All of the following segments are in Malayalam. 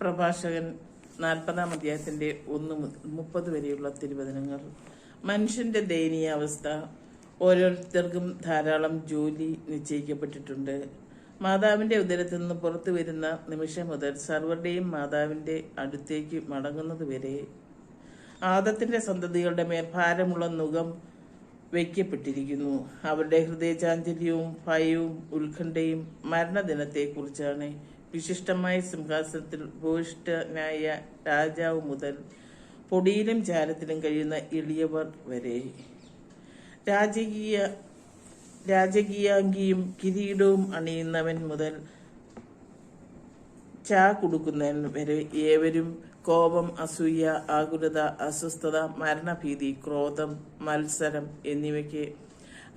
പ്രഭാഷകൻ നാൽപ്പതാം അധ്യായത്തിന്റെ ഒന്ന് മുപ്പത് വരെയുള്ള തിരുവചനങ്ങൾ. മനുഷ്യന്റെ ദയനീയാവസ്ഥ ഓരോരുത്തർക്കും ധാരാളം ജോലി നിശ്ചയിക്കപ്പെട്ടിട്ടുണ്ട്. മാതാവിന്റെ ഉദരത്തിൽ നിന്ന് പുറത്തു വരുന്ന നിമിഷം മുതൽ സർവരുടെയും മാതാവിന്റെ അടുത്തേക്ക് മടങ്ങുന്നത് വരെ ആദത്തിന്റെ സന്തതികളുടെ മേൽ ഭാരമുള്ള നുഖം വയ്ക്കപ്പെട്ടിരിക്കുന്നു അവരുടെ ഹൃദയചാഞ്ചല്യവും ഭയവും ഉത്കണ്ഠയും മരണദിനത്തെക്കുറിച്ചാണ് വിശിഷ്ടമായ സിംഹാസനത്തിൽ ഭൂയിഷ്ഠനായ രാജാവ് മുതൽ പൊടിയിലും ചാരത്തിലും കഴിയുന്ന എളിയവർ വരെ. രാജകീയ രാജകീയാംഗിയും കിരീടവും അണിയുന്നവൻ മുതൽ ചാ കൊടുക്കുന്നവൻ വരെ. ഏവരും കോപം അസൂയ ആകുലത അസ്വസ്ഥത മരണഭീതി ക്രോധം മത്സരം എന്നിവയ്ക്ക്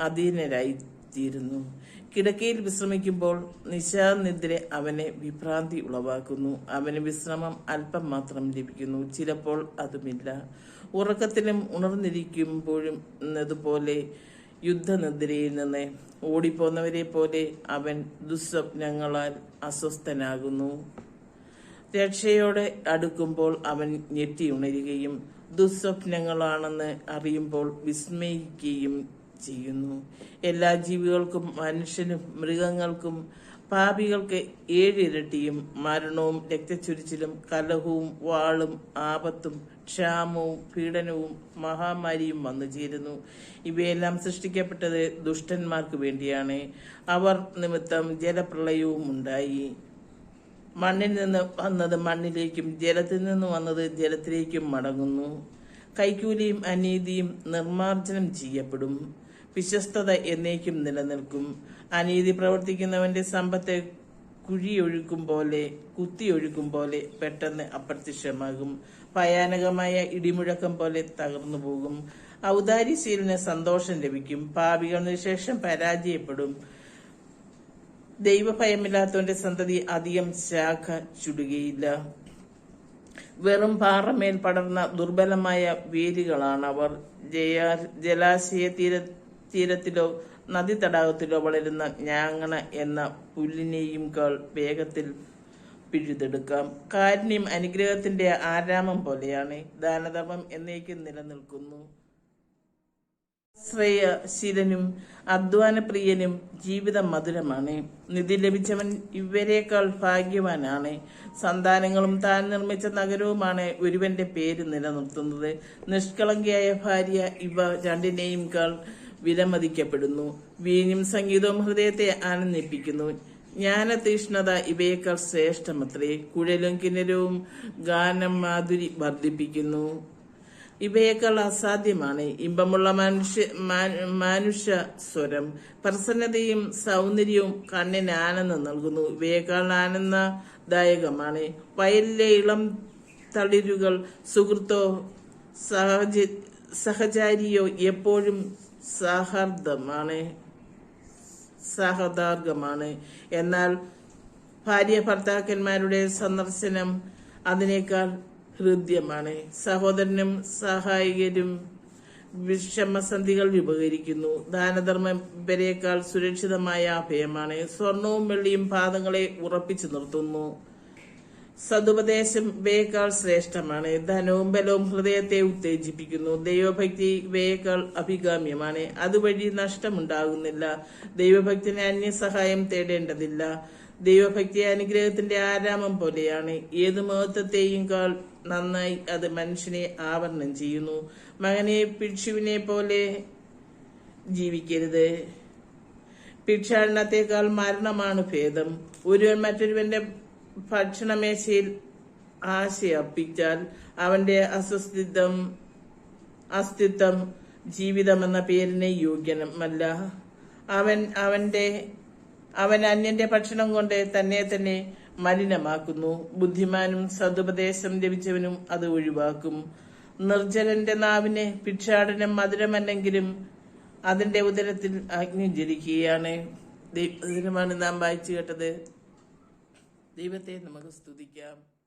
അധീനരായി തീരുന്നു കിടക്കയിൽ വിശ്രമിക്കുമ്പോൾ നിശാനിദ്ര അവനെ വിഭ്രാന്തി ഉളവാക്കുന്നു. അവന് വിശ്രമം അല്പം മാത്രം ലഭിക്കുന്നു. ചിലപ്പോൾ അതുമില്ല. ഉറക്കത്തിലും ഉണർന്നിരിക്കുമ്പോഴും എന്നതുപോലെ യുദ്ധനിദ്രയിൽ നിന്ന് ഓടിപ്പോന്നവരെ പോലെ അവൻ ദുസ്വപ്നങ്ങളാൽ അസ്വസ്ഥനാകുന്നു. രക്ഷയോടെ അടുക്കുമ്പോൾ അവൻ ഞെട്ടിയുണരുകയും ദുസ്വപ്നങ്ങളാണെന്ന് അറിയുമ്പോൾ വിസ്മയിക്കുകയും ചെയ്യുന്നു. എല്ലാ ജീവികൾക്കും മനുഷ്യനും മൃഗങ്ങൾക്കും പാപികൾക്ക് ഏഴിരട്ടിയും മരണവും രക്തച്ചൊരിച്ചിലും കലഹവും വാളും ആപത്തും ക്ഷാമവും പീഡനവും മഹാമാരിയും വന്നു ചേരുന്നു. ഇവയെല്ലാം സൃഷ്ടിക്കപ്പെട്ടത് ദുഷ്ടന്മാർക്ക് വേണ്ടിയാണ്. അവർ നിമിത്തം ജലപ്രളയവും ഉണ്ടായി. മണ്ണിൽ നിന്ന് വന്നത് മണ്ണിലേക്കും ജലത്തിൽ നിന്ന് വന്നത് ജലത്തിലേക്കും മടങ്ങുന്നു. കൈക്കൂലിയും അനീതിയും നിർമാർജനം ചെയ്യപ്പെടും. വിശ്വസ്തത എന്നേക്കും നിലനിൽക്കും. അനീതി പ്രവർത്തിക്കുന്നവന്റെ സമ്പത്ത് കുഴിയൊഴുക്കും പോലെ കുത്തിയൊഴുക്കും പോലെ പെട്ടെന്ന് അപ്രത്യക്ഷമാകും. ഭയാനകമായ ഇടിമുഴക്കം പോലെ തകർന്നു പോകും ഔദാര്യശീലിന് സന്തോഷം ലഭിക്കും. പാപികളിന് ശേഷം പരാജയപ്പെടും. ദൈവഭയമില്ലാത്തവന്റെ സന്തതി അധികം ശാഖ ചുടുകയില്ല. വെറും പാറമേൽ പടർന്ന ദുർബലമായ വേരുകളാണ് അവർ ജലാശയ തീര തീരത്തിലോ നദീതടാകത്തിലോ വളരുന്ന ഞാങ്ങണ എന്ന പുല്ലിനെയും കാൾ വേഗത്തിൽ പിഴുതെടുക്കാം. കാരുണ്യം അനുഗ്രഹത്തിന്റെ ആരാമം പോലെയാണ്. ദാനധർമ്മം എന്നേക്കും നിലനിൽക്കുന്നു. ശ്രേയശീലനും അധ്വാനപ്രിയനും ജീവിതം മധുരമാണ്. നിധി ലഭിച്ചവൻ ഇവരേക്കാൾ ഭാഗ്യവാനാണ്. സന്താനങ്ങളും താൻ നിർമ്മിച്ച നഗരവുമാണ് ഒരുവന്റെ പേര് നിലനിർത്തുന്നത്. നിഷ്കളങ്കയായ ഭാര്യ ഇവ രണ്ടിനെയും കാൾ വിലമതിക്കപ്പെടുന്നു. വീഞ്ഞും സംഗീതവും ഹൃദയത്തെ ആനന്ദിപ്പിക്കുന്നു. ജ്ഞാനതീഷ്ണത ഇവയേക്കാൾ ശ്രേഷ്ഠമത്രേ. കുഴലും കിന്നരവും ഗാനം മാധുരി വർദ്ധിപ്പിക്കുന്നു. ഇവയേക്കാൾ അസാധ്യമാണ് ഇമ്പമുള്ള മനുഷ്യ മാനുഷ്യ സ്വരം പ്രസന്നതയും സൗന്ദര്യവും കണ്ണിന് ആനന്ദം നൽകുന്നു. ഇവയേക്കാൾ ആനന്ദദായകമാണ്. വയലിലെ ഇളം തളിരുകൾ സുഹൃത്തോ സഹജ സഹചാരിയോ എപ്പോഴും സഹർദ്ദമാണ് സഹദാർഗമാണ്. എന്നാൽ ഭാര്യ ഭർത്താക്കന്മാരുടെ സന്ദർശനം അതിനേക്കാൾ ഹൃദ്യമാണ്. സഹോദരനും സഹായികരും വിഷമസന്ധികൾ ഉപകരിക്കുന്നു ദാനധർമ്മം ഇവരെക്കാൾ സുരക്ഷിതമായ അഭയമാണ്. സ്വർണവും വെള്ളിയും പാദങ്ങളെ ഉറപ്പിച്ചു നിർത്തുന്നു. സതുപദേശം ഇവയേക്കാൾ ശ്രേഷ്ഠമാണ്. ധനവും ബലവും ഹൃദയത്തെ ഉത്തേജിപ്പിക്കുന്നു. ദൈവഭക്തി ഇവയേക്കാൾ അഭികാമ്യമാണ്. അതുവഴി നഷ്ടമുണ്ടാകുന്നില്ല. ദൈവഭക്തിന് അന്യസഹായം തേടേണ്ടതില്ല. ദൈവഭക്തി അനുഗ്രഹത്തിന്റെ ആരാമം പോലെയാണ്. ഏത് മഹത്വത്തെയും കാൾ നന്നായി അത് മനുഷ്യനെ ആവരണം ചെയ്യുന്നു. മകനെ പിക്ഷുവിനെ പോലെ ജീവിക്കരുത്. ഭിക്ഷാടനത്തെക്കാൾ മരണമാണ് ഭേദം. ഒരുവൻ മറ്റൊരുവന്റെ ഭക്ഷണമേശയിൽ ആശ അർപ്പിച്ചാൽ അവന്റെ അസ്വസ്ഥിത്വം അസ്തിത്വം ജീവിതം എന്ന പേരിന് യോഗ്യനമല്ല അവൻ അവന്റെ അവൻ അന്യന്റെ ഭക്ഷണം കൊണ്ട് തന്നെ തന്നെ മലിനമാക്കുന്നു. ബുദ്ധിമാനും സതുപദേശം ലഭിച്ചവനും അത് ഒഴിവാക്കും. നിർജലന്റെ നാവിന് ഭിക്ഷാടനം മധുരമല്ലെങ്കിലും അതിന്റെ ഉദരത്തിൽ അഗ്നി ജ്വലിക്കുകയാണ് ദൈവദിനമാണ് നാം വായിച്ചു കേട്ടത്. ദൈവത്തെ നമുക്ക് സ്തുതിക്കാം.